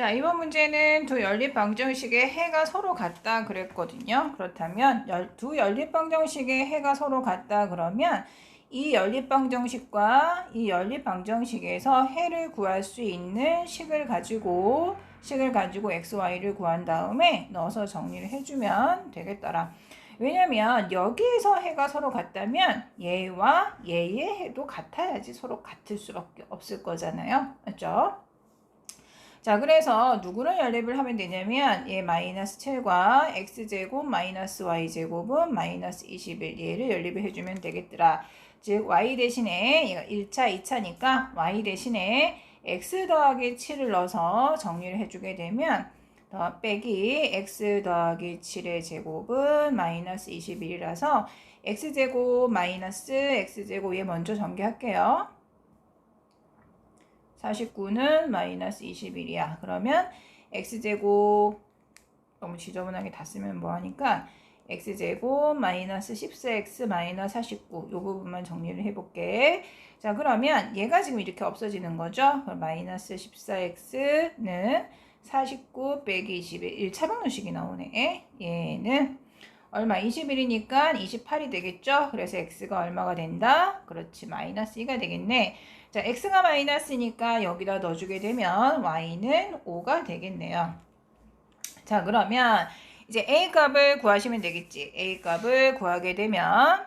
자, 이번 문제는 두 연립방정식의 해가 서로 같다 그랬거든요. 그렇다면 열- 두 연립방정식의 해가 서로 같다 그러면 이 연립방정식과 이 연립방정식에서 해를 구할 수 있는 식을 가지고 식을 가지고 x, y를 구한 다음에 넣어서 정리를 해주면 되겠더라. 왜냐면 여기에서 해가 서로 같다면 얘와 얘의 해도 같아야지 서로 같을 수밖에 없을 거잖아요. 맞죠? 자, 그래서 누구를 연립을 하면 되냐면 얘 마이너스 7과 x제곱 마이너스 y제곱은 마이너스 21 얘를 연립을 해주면 되겠더라. 즉 y 대신에 얘가 1차, 2차니까 y 대신에 x 더하기 7을 넣어서 정리를 해주게 되면 더 빼기 x 더하기 7의 제곱은 마이너스 21이라서 x제곱 마이너스 x제곱 얘 먼저 전개할게요. 49는 마이너스 21이야. 그러면 x제곱 너무 지저분하게 다 쓰면 뭐하니까 x제곱 마이너스 14x 마이너스 49 이 부분만 정리를 해볼게. 자 그러면 얘가 지금 이렇게 없어지는 거죠. 마이너스 14x는 49 빼기 21 1차 방정식이 나오네. 얘는 얼마 21이니까 28이 되겠죠. 그래서 x가 얼마가 된다? 그렇지 마이너스 2가 되겠네. 자, x가 마이너스니까 여기다 넣어주게 되면 y는 5가 되겠네요. 자, 그러면 이제 a 값을 구하시면 되겠지. a 값을 구하게 되면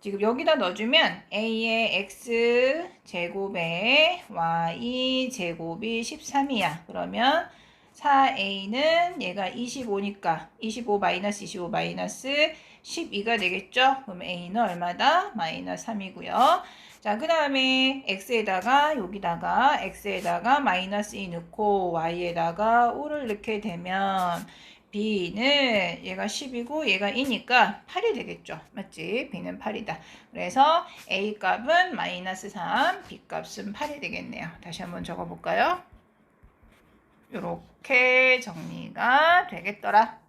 지금 여기다 넣어주면 a의 x 제곱에 y 제곱이 13이야. 그러면 4a는 얘가 25니까 25 마이너스 25 마이너스 12가 되겠죠. 그럼 a는 얼마다? 마이너스 3이고요. 자, 그 다음에 x에다가 여기다가 x에다가 마이너스 2 넣고 y에다가 5를 넣게 되면 b는 얘가 10이고 얘가 2니까 8이 되겠죠. 맞지? b는 8이다. 그래서 a 값은 마이너스 3, b 값은 8이 되겠네요. 다시 한번 적어볼까요? 이렇게 정리가 되겠더라.